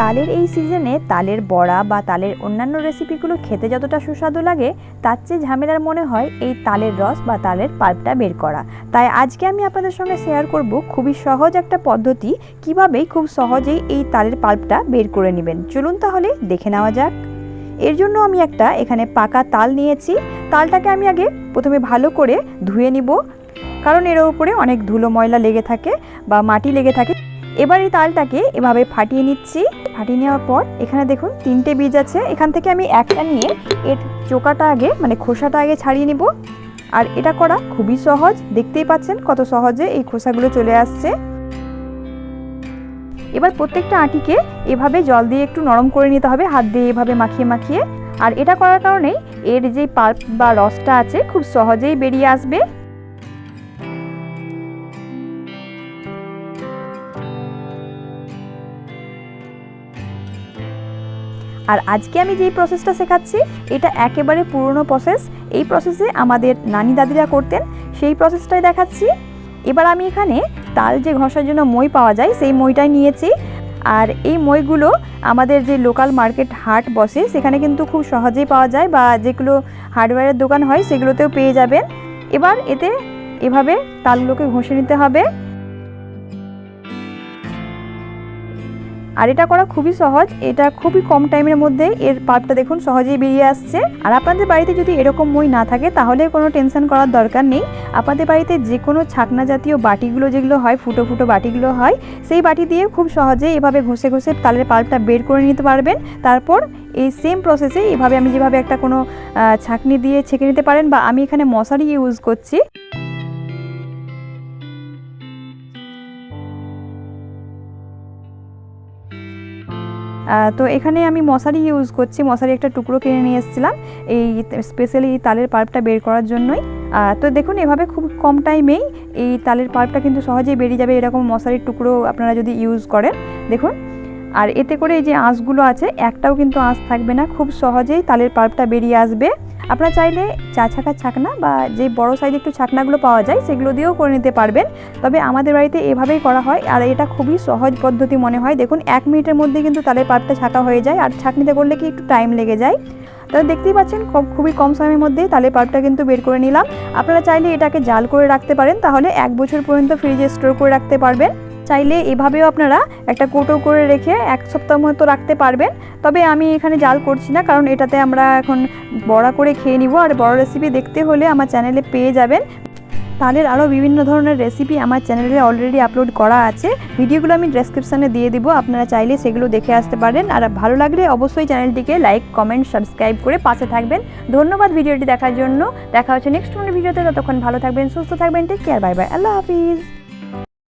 তালের এই সিজনে তালের বড়া বা তালের অন্যান্য রেসিপিগুলো খেতে যতটা সুস্বাদু লাগে, তার চেয়ে ঝামেলার মনে হয় এই তালের রস বা তালের পাল্পটা বের করা। তাই আজকে আমি আপনাদের সঙ্গে শেয়ার করব খুবই সহজ একটা পদ্ধতি, কিভাবেই খুব সহজেই এই তালের পাল্পটা বের করে নেবেন। চলুন তাহলে দেখে নেওয়া যাক। এর জন্য আমি একটা এখানে পাকা তাল নিয়েছি। তালটাকে আমি আগে প্রথমে ভালো করে ধুয়ে নিব, কারণ এর উপরে অনেক ধুলো ময়লা লেগে থাকে বা মাটি লেগে থাকে। এবার এই তালটাকে এভাবে ফাটিয়ে নিচ্ছি। ফাটিয়ে নেওয়ার পর এখানে দেখুন তিনটে বীজ আছে। এখান থেকে আমি একটা নিয়ে এর চোকাটা আগে মানে খোসাটা আগে ছাড়িয়ে নিব। আর এটা করা খুবই সহজ। দেখতেই পাচ্ছেন কত সহজে এই খোসাগুলো চলে আসছে। এবার প্রত্যেকটা আটিকে এভাবে জল দিয়ে একটু নরম করে নিতে হবে, হাত দিয়ে এভাবে মাখিয়ে মাখিয়ে। আর এটা করার কারণেই এর যে পাল্প বা রসটা আছে খুব সহজেই বেরিয়ে আসবে। আর আজকে আমি যেই প্রসেসটা শেখাচ্ছি, এটা একেবারে পুরনো প্রসেস এই প্রসেসে আমাদের নানি দাদিরা করতেন, সেই প্রসেসটাই দেখাচ্ছি। এবার আমি এখানে তাল যে ঘষার জন্য মই পাওয়া যায়, সেই মইটাই নিয়েছি। আর এই মইগুলো আমাদের যে লোকাল মার্কেট হাট বসে, সেখানে কিন্তু খুব সহজেই পাওয়া যায় বা যেগুলো হার্ডওয়্যারের দোকান হয়, সেগুলোতেও পেয়ে যাবেন। এবার এতে এভাবে তালগুলোকে ঘষে নিতে হবে। আর এটা করা খুবই সহজ। এটা খুবই কম টাইমের মধ্যে এর পাল্পটা দেখুন সহজেই বেরিয়ে আসছে। আর আপনাদের বাড়িতে যদি এরকম মই না থাকে, তাহলে কোনো টেনশন করার দরকার নেই। আপনাদের বাড়িতে যে কোনো ছাকনা জাতীয় বাটিগুলো যেগুলো হয়, ফুটো ফুটো বাটিগুলো হয়, সেই বাটি দিয়ে খুব সহজেই এভাবে ঘষে ঘষে তালের পাল্পটা বের করে নিতে পারবেন। তারপর এই সেম প্রসেসে এভাবে আমি যেভাবে একটা কোনো ছাঁকনি দিয়ে ছেঁকে নিতে পারেন বা আমি এখানে মশারি ইউজ করছি। তো এখানে আমি মশারি ইউজ করছি। মশারি একটা টুকরো কিনে নিয়ে এসেছিলাম। এই স্পেশালি এই তালের পার্পটা বের করার জন্যই। তো দেখুন, এভাবে খুব কম টাইমেই এই তালের পার্পটা কিন্তু সহজেই বেরিয়ে যাবে। এরকম মশারির টুকরো আপনারা যদি ইউজ করেন, দেখুন। আর এতে করে এই যে আঁশগুলো আছে, একটাও কিন্তু আঁশ থাকবে না। খুব সহজেই তালের পাল্পটা বেরিয়ে আসবে। আপনারা চাইলে চা ছাকার ছাকনা বা যে বড় সাইজে একটু ছাকনাগুলো পাওয়া যায়, সেগুলো দিয়েও করে নিতে পারবেন। তবে আমাদের বাড়িতে এভাবেই করা হয় আর এটা খুবই সহজ পদ্ধতি মনে হয়। দেখুন, এক মিনিটের মধ্যে কিন্তু তালের পাল্পটা ছাকা হয়ে যায় আর ছাকনিতে করলে কি একটু টাইম লেগে যায়। তো দেখতেই পাচ্ছেন, খুব- খুবই কম সময়ের মধ্যে তালের পাল্পটা কিন্তু বের করে নিলাম। আপনারা চাইলে এটাকে জাল করে রাখতে পারেন, তাহলে এক বছর পর্যন্ত ফ্রিজে স্টোর করে রাখতে পারবেন। চাইলে এভাবেও আপনারা একটা কোটো করে রেখে এক সপ্তাহ মতো রাখতে পারবেন। তবে আমি এখানে জাল করছি না, কারণ এটাতে আমরা এখন বড়া করে খেয়ে নিব। আর বড় রেসিপি দেখতে হলে আমার চ্যানেলে পেয়ে যাবেন। তালের আরও বিভিন্ন ধরনের রেসিপি আমার চ্যানেলে অলরেডি আপলোড করা আছে। ভিডিওগুলো আমি ডেসক্রিপশানে দিয়ে দিব, আপনারা চাইলে সেগুলো দেখে আসতে পারেন। আর ভালো লাগলে অবশ্যই চ্যানেলটিকে লাইক কমেন্ট সাবস্ক্রাইব করে পাশে থাকবেন। ধন্যবাদ ভিডিওটি দেখার জন্য। দেখা হচ্ছে নেক্সট কোনো ভিডিওতে। ততক্ষণ ভালো থাকবেন, সুস্থ থাকবেন টেক কেয়ার বাই বাই আল্লাহ হাফিজ।